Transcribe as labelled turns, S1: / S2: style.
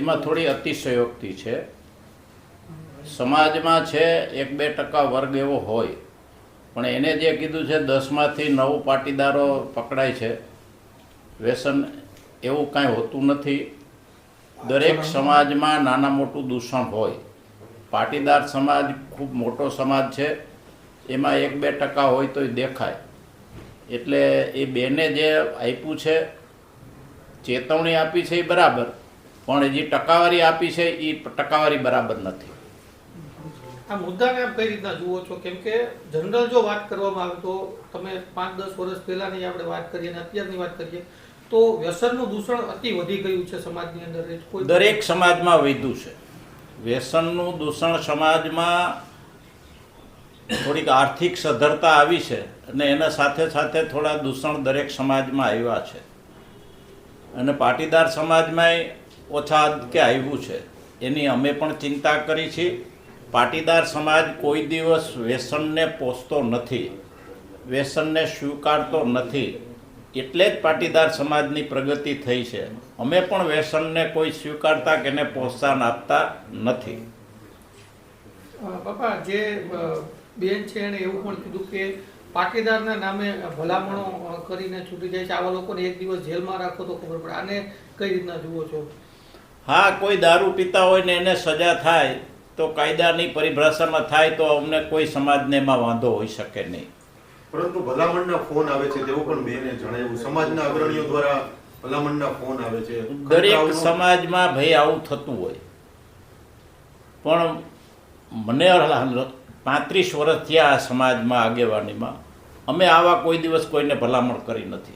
S1: આમાં થોડી અતિશયોક્તિ છે. સમાજમાં છે એક બે ટકા વર્ગ એવો હોય પણ એને જે કીધું છે દસમાંથી નવ પાટીદારો પકડાય છે વ્યસન એવું કાંઈ હોતું નથી. દરેક સમાજમાં નાના મોટું દૂષણ હોય. પાટીદાર સમાજ ખૂબ મોટો સમાજ છે એમાં એક બે ટકા હોય તો દેખાય. એટલે એ બેને જે આપ્યું છે ચેતવણી આપી છે એ બરાબર. પણ જે ટકાવારી આપી છે એ ટકાવારી બરાબર નથી.
S2: આ મુદ્દાને આપ કઈ રીતના જુઓ છો? કેમ કે જનરલ જો વાત કરવામાં આવે તો તમે પાંચ દસ વર્ષ પહેલાની આપણે વાત કરીએ અને અત્યારની વાત કરીએ તો વ્યસનનું દૂષણ અતિ વધી ગયું છે સમાજની અંદર.
S1: દરેક સમાજમાં વધ્યું છે. વ્યસનનું દૂષણ સમાજમાં થોડીક આર્થિક સદ્ધરતા આવી છે અને એના સાથે સાથે થોડા દૂષણ દરેક સમાજમાં આવ્યા છે. અને પાટીદાર સમાજમાંય ઓછા કે આવ્યું છે. એની અમે પણ ચિંતા કરી છે. પાટીદાર સમાજ કોઈ દિવસ વ્યસનને પોષતો નથી, વ્યસનને સ્વીકારતો નથી. એટલે જ પાટીદાર સમાજની પ્રગતિ થઈ છે. અમે પણ વ્યસનને કોઈ સ્વીકારતા કે એને પ્રોત્સાહન આપતા નથી.
S2: બાપા, જે બેન છે એણે એવું પણ કીધું કે પાટીદારના નામે ભલામણો કરીને છૂટી જાય છે. આવા લોકોને એક દિવસ જેલમાં રાખો તો ખબર પડે. આને કઈ રીતના જુઓ છો?
S1: હા કોઈ દારૂ પીતા હોય ને એને સજા થાય તો કાયદાની પરિભાષામાં થાય તો અમને કોઈ સમાજને એમાં વાંધો હોઈ શકે નહીં.
S3: પરંતુ ભલામણના ફોન આવે છે તેવું પણ બેને જણાવ્યું. સમાજના અગ્રણીઓ દ્વારા ભલામણના ફોન આવે છે.
S1: દરેક સમાજમાં ભાઈ આવું થતું હોય. પણ મને પાંત્રીસ વર્ષ થયા આ સમાજમાં આગેવાનીમાં. અમે આવા કોઈ દિવસ કોઈને ભલામણ કરી નથી.